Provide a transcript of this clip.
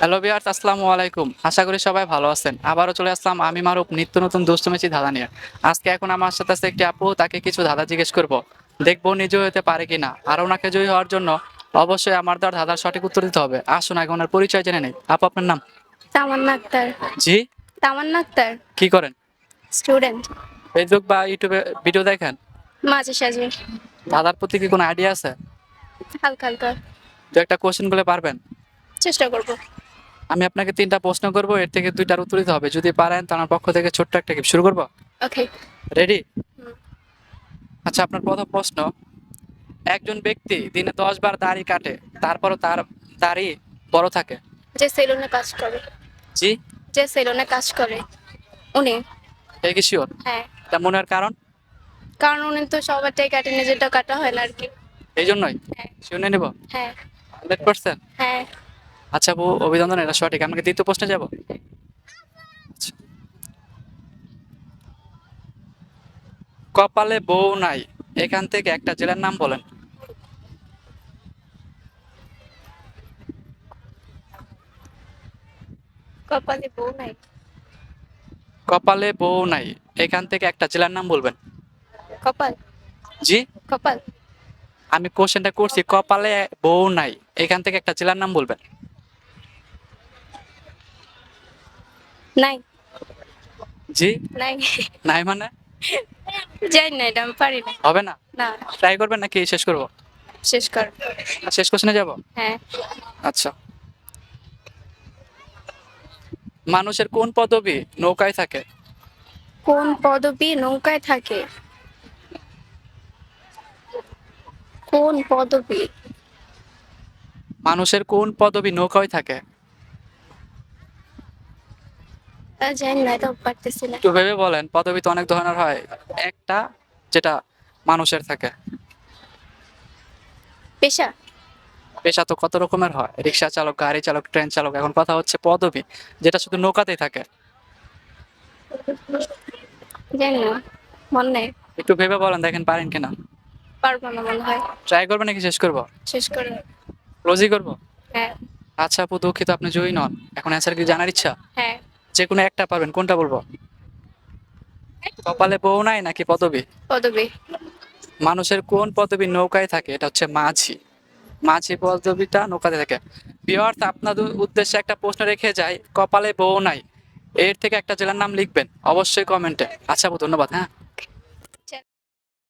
Hello বিয়ার্স আসসালামু আলাইকুম। আশা করি সবাই ভালো আছেন। আবারও চলে আসলাম আমি মারুপ নিত্য নতুন দুষ্টমেচি ধাঁধা নিয়ে। আজকে এখন আমার সাথে আছে একটি আপু তাকে কিছু ধাঁধা জিজ্ঞেস করব। দেখব নিজে হতে পারে কিনা। আর ওনাকে জয়ী হওয়ার জন্য অবশ্যই আমার দেওয়ার ধাঁধার সঠিক উত্তর দিতে হবে। আসুন আগে ওনার পরিচয় জেনে নেই। আপু আপনার নাম? তামান্না আক্তার। জি? তামান্না আক্তার। কি করেন? স্টুডেন্ট। ফেসবুক বা ইউটিউবে ভিডিও দেখেন? মাঝে সাঝে। ধাঁধার প্রতি কি কোনো আইডিয়া আছে? হালকা হালকা। দু একটা কোশ্চেনগুলো পারবেন? চেষ্টা করব। আমি আপনাকে তিনটা প্রশ্ন করব এর থেকে দুইটার উত্তর দিতে হবে। যদি পারেন তো আমার পক্ষ থেকে ছোট্ট একটা গিফট শুরু করব? ওকে রেডি আচ্ছা আপনার প্রথম প্রশ্ন একজন ব্যক্তি দিনে দশ বার দাড়ি কাটে তারপরও তার দাড়ি বড় থাকে। যে সেলুনে কাজ করে। জি? যে সেলুনে কাজ করে। উনি। এই কি শিওর হ্যাঁ। এটা মনে হওয়ার কারণ? কারণ উনি তো সবারটাই কাটে নিজেরটা কাটা হয় না আর কি। এই জন্যই? হ্যাঁ। শুনে নেব? হ্যাঁ। হান্ড্রেড পার্সেন্ট হ্যাঁ। আচ্ছা বউ অভিনন্দন এটা সঠিক। আমাকে দ্বিতীয় প্রশ্নে যাব। কপালে বউ নাই এখান থেকে একটা জেলার নাম বলেন। কপালে বউ নাই। কপালে বউ নাই এখান থেকে একটা জেলার নাম বলবেন। কপাল। জি? কপাল। আমি কোশ্চেনটা করছি কপালে বউ নাই এখান থেকে একটা জেলার নাম বলবেন। নাই। জি? নাই। নাই মানে? যাই না এটা আমি পারি না হবে না? না। ট্রাই করবেন নাকি শেষ করব? শেষ কর। শেষ কোশ্চেনে যাব? হ্যাঁ। আচ্ছা। মানুষের কোন পদবি নৌকায় থাকে? কোন পদবি নৌকায় থাকে? কোন পদবি? মানুষের কোন পদবি নৌকায় থাকে? জানি না এটা পারতেছি না। একটু ভেবে বলেন পদবি তো অনেক ধরনের হয়। একটা যেটা মানুষের থাকে। পেশা? পেশা তো কত রকমের হয়? রিক্সা চালক গাড়ি চালক ট্রেন চালক এখন কথা হচ্ছে পদবি যেটা শুধু নৌকাতেই থাকে। জানি না মনে নেই। একটু ভেবে বলেন দেখেন পারেন কিনা। পারব না মনে হয়। ট্রাই করবেন নাকি শেষ করব? শেষ করে ক্লোজই করব? হ্যাঁ। আচ্ছা আপু দুঃখিত আপনি জয়ী নন। এখন অ্যান্সার কি জানার ইচ্ছা? হ্যাঁ। যে কোনো একটা পারবেন কোনটা বলব? কপালে বউ নাই নাকি পদবী? পদবী। মানুষের কোন পদবী নৌকায় থাকে এটা হচ্ছে মাঝি। মাঝি পদবীটা নৌকাতে থাকে। বিহার আপনাদের উদ্দেশ্যে একটা প্রশ্ন রেখে যায় কপালে বউ নাই এর থেকে একটা জেলার নাম লিখবেন অবশ্যই কমেন্টে আচ্ছা ধন্যবাদ হ্যাঁ।